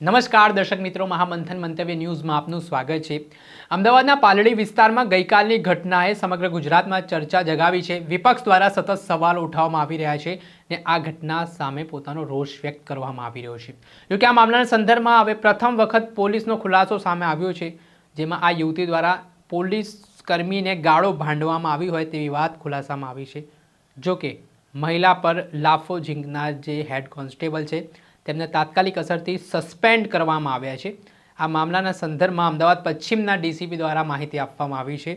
નમસ્કાર, દર્શક મિત્રો. મહામંથન મંતવ્ય ન્યૂઝમાં આપનું સ્વાગત છે. અમદાવાદના પાલડી વિસ્તારમાં ગઈકાલની ઘટનાએ સમગ્ર ગુજરાતમાં ચર્ચા જગાવી છે. વિપક્ષ દ્વારા સતત સવાલ ઉઠાવવામાં આવી રહ્યા છે ને આ ઘટના સામે પોતાનો રોષ વ્યક્ત કરવામાં આવી રહ્યો છે. જોકે આ મામલાના સંદર્ભમાં હવે પ્રથમ વખત પોલીસનો ખુલાસો સામે આવ્યો છે, જેમાં આ યુવતી દ્વારા પોલીસ કર્મીને ગાળો ભાંડવામાં આવી હોય તેવી વાત ખુલાસામાં આવી છે. જોકે મહિલા પર લાફો ઝીંકનાર જે હેડ કોન્સ્ટેબલ છે તેમને તાત્કાલિક અસરથી સસ્પેન્ડ કરવામાં આવ્યા છે. આ મામલાના સંદર્ભમાં અમદાવાદ પશ્ચિમના ડીસીપી દ્વારા માહિતી આપવામાં આવી છે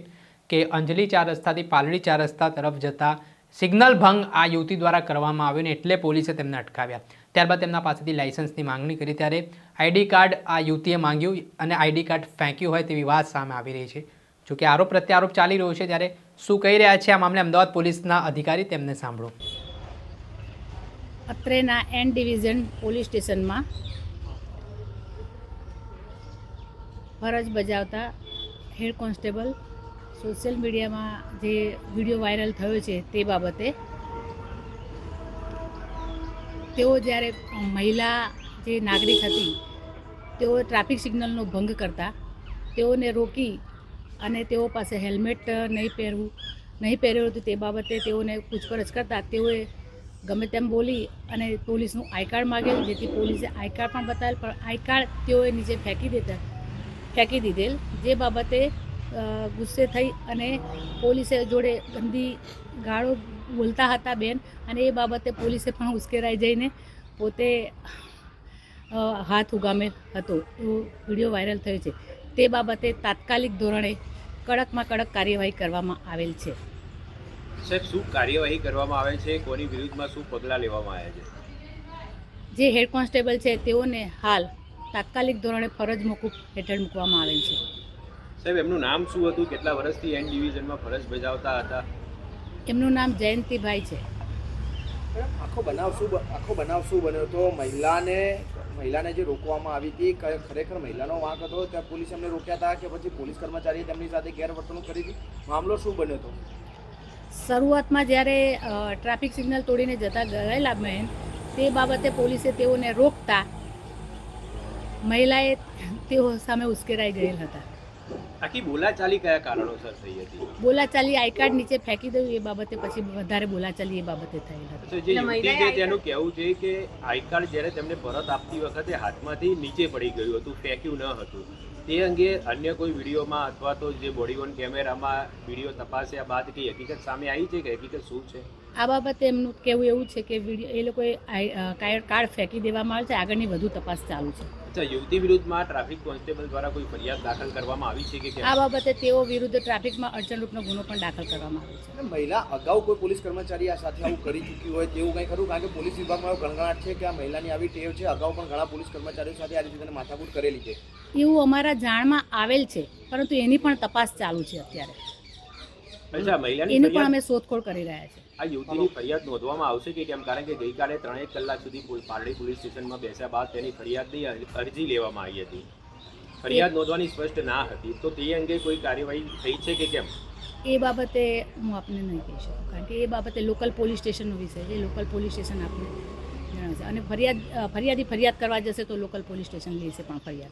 કે અંજલી ચાર રસ્તાથી પાલડી ચાર રસ્તા તરફ જતા સિગ્નલ ભંગ આ યુવતી દ્વારા કરવામાં આવ્યો ને એટલે પોલીસે તેમને અટકાવ્યા. ત્યારબાદ તેમના પાસેથી લાઇસન્સની માંગણી કરી ત્યારે આઈડી કાર્ડ આ યુવતીએ માંગ્યું અને આઈડી કાર્ડ ફેંક્યું હોય તેવી વાત સામે આવી રહી છે. જોકે આરોપ પ્રત્યારોપ ચાલી રહ્યો છે ત્યારે શું કહી રહ્યા છે આ મામલે અમદાવાદ પોલીસના અધિકારી તેમને સાંભળો. અત્રેના એન ડિવિઝન પોલીસ સ્ટેશનમાં ફરજ બજાવતા હેડ કોન્સ્ટેબલ સોશિયલ મીડિયામાં જે વીડિયો વાયરલ થયો છે તે બાબતે તેઓ જ્યારે મહિલા જે નાગરિક હતી, તેઓ ટ્રાફિક સિગ્નલનો ભંગ કરતા, તેઓને રોકી અને તેઓ પાસે હેલ્મેટ નહીં પહેરવું, નહીં પહેર્યું હતું તે બાબતે તેઓને પૂછપરછ કરતા, તેઓએ ગમે તેમ બોલી અને પોલીસનું આઈ કાર્ડ માગેલું જેથી પોલીસે આઈ કાર્ડ પણ બતાવેલ, પણ આઈ કાર્ડ તેઓએ નીચે ફેંકી દેતા, ફેંકી દીધેલ. જે બાબતે ગુસ્સે થઈ અને પોલીસે જોડે ગંદી ગાળો બોલતા હતા બેન, અને એ બાબતે પોલીસે પણ ઉશ્કેરાઈ જઈને પોતે હાથ ઉગામેલ હતો. એવો વીડિયો વાયરલ થયો છે. તે બાબતે તાત્કાલિક ધોરણે કડકમાં કડક કાર્યવાહી કરવામાં આવેલ છે. સાહેબ શું કાર્યવાહી કરવામાં આવે છે? કોની વિરુદ્ધમાં શું પગલાં લેવામાં આવ્યા છે? જે હેડ કોન્સ્ટેબલ છે તેઓને હાલ તાત્કાલિક ધોરણે ફરજ મૂકવું હેઠળ મૂકવામાં આવેલ છે. સાહેબ એમનું નામ શું હતું? કેટલા વર્ષથી એન ડિવિઝનમાં ફરજ બજાવતા હતા? એમનું નામ જયંતિભાઈ છે. આખો બનાવ શું આખો બનાવ શું બન્યો? હતો મહિલાને મહિલાને જે રોકવામાં આવી હતી ખરેખર મહિલાનો વાંક હતો ત્યાં પોલીસ એમને રોક્યા હતા કે પછી પોલીસ કર્મચારીએ તેમની સાથે ગેરવર્તણૂક કરી હતી? મામલો શું બન્યો હતો શરૂઆતમાં જ્યારે ટ્રાફિક સિગ્નલ તોડીને જતા ગયેલા બહેન તે બાબતે પોલીસે તેઓને રોકતા મહિલાએ તેઓ સામે ઉશ્કેરાઈ ગયેલ હતા. આખી બોલાચાલી કયા કારણોસર થઈ હતી? બોલાચાલી આઈ કાર્ડ નીચે ફેંકી દઉં એ બાબતે પછી વધારે બોલાચાલી એ બાબતે થયેલ હતી. જે છે તેનું કહેવું છે કે આઈ કાર્ડ જ્યારે તેમને પરત આપતી વખતે હાથમાંથી નીચે પડી ગયું હતું ફેંક્યું ન હતું. તે અંગે અન્ય કોઈ વિડીયોમાં અથવા તો જે બોડી ઓન કેમેરામાં વીડિયો તપાસ્યા બાદ કઈ હકીકત સામે આવી છે કે હકીકત શું છે? આ બાબતે એમનું કહેવું એવું છે કે વીડિયો એ લોકોએ કાર્ડ ફેંકી દેવામાં આવે છે. આગળની વધુ તપાસ ચાલુ છે. અચ્છા યુવતી વિરુદ્ધમાં ટ્રાફિક કોન્સ્ટેબલ દ્વારા કોઈ ફરિયાદ દાખલ કરવામાં આવી છે કે આ બાબતે તેઓ વિરુદ્ધ ટ્રાફિકમાં અડચણરૂપનો ગુનો પણ દાખલ કરવામાં આવ્યો છે. મહિલા અગાઉ કોઈ પોલીસ કર્મચારી આ સાથે આવું કરી ચૂક્યું હોય તેવું કંઈ ખરું? કારણ કે પોલીસ વિભાગમાં એવો ગણગણાટ છે કે આ મહિલાની આવી ટેવ છે. અગાઉ પણ ઘણા પોલીસ કર્મચારીઓ સાથે આ રીતે તેને માથાકૂટ કરેલી છે. એવું અમારા જાણમાં આવેલ છે પરંતુ એની પણ તપાસ ચાલુ છે અત્યારે. અચ્છા મહિલાની એની પણ અમે શોધખોળ કરી રહ્યા છીએ. આ યુવતીની ફરિયાદ નોંધવામાં આવશે કે કેમ? કારણ કે ગઈકાલે ત્રણેક કલાક સુધી પોલ- પારડી પોલીસ સ્ટેશનમાં બેસ્યા બાદ તેની ફરિયાદની અર- અરજી લેવામાં આવી હતી. ફરિયાદ નોંધવાની સ્પષ્ટ ના હતી. તો તે અંગે કોઈ કાર્યવાહી થઈ છે કે કેમ? એ બાબતે હું આપને નહીં કહી શકું કારણ કે એ બાબતે લોકલ પોલીસ સ્ટેશનનો વિષય છે. લોકલ પોલીસ સ્ટેશન આપને જણાવશે અને ફરિયાદ ફરિયાદી ફરિયાદ કરવા જશે તો લોકલ પોલીસ સ્ટેશન લેશે પણ ફરિયાદ.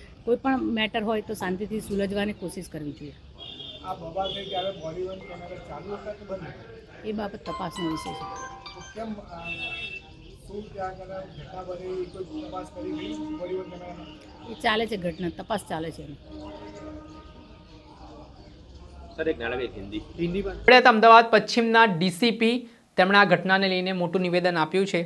કોઈ પણ મેટર હોય તો શાંતિથી સુલજવાની કોશિશ કરવી જોઈએ. એ બાબત તપાસનો વિષય છે. એ ચાલે છે ઘટના તપાસ ચાલે છે અમદાવાદ પશ્ચિમના ડીસીપી તેમણે આ ઘટનાને લઈને મોટું નિવેદન આપ્યું છે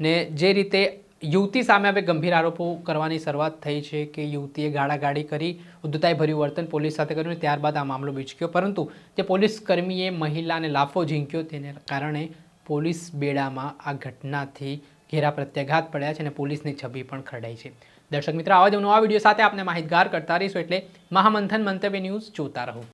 ને જે રીતે યુવતી સામે હવે ગંભીર આરોપો કરવાની શરૂઆત થઈ છે કે યુવતીએ ગાળાગાળી કરી ઉદ્ધતાઈ ભર્યું વર્તન પોલીસ સાથે કર્યું ત્યારબાદ આ મામલો બીચક્યો. પરંતુ જે પોલીસ કર્મીએ મહિલાને લાફો ઝીંક્યો તેને કારણે પોલીસ બેડામાં આ ઘટનાથી ઘેરા પ્રત્યાઘાત પડ્યા છે અને પોલીસની છબી પણ ખરડાઈ છે. દર્શક મિત્રો, આવા જ નવા વીડિયો સાથે આપને માહિતગાર કરતા રહીશું એટલે મહામંથન મંતવ્ય ન્યૂઝ જોતા રહો.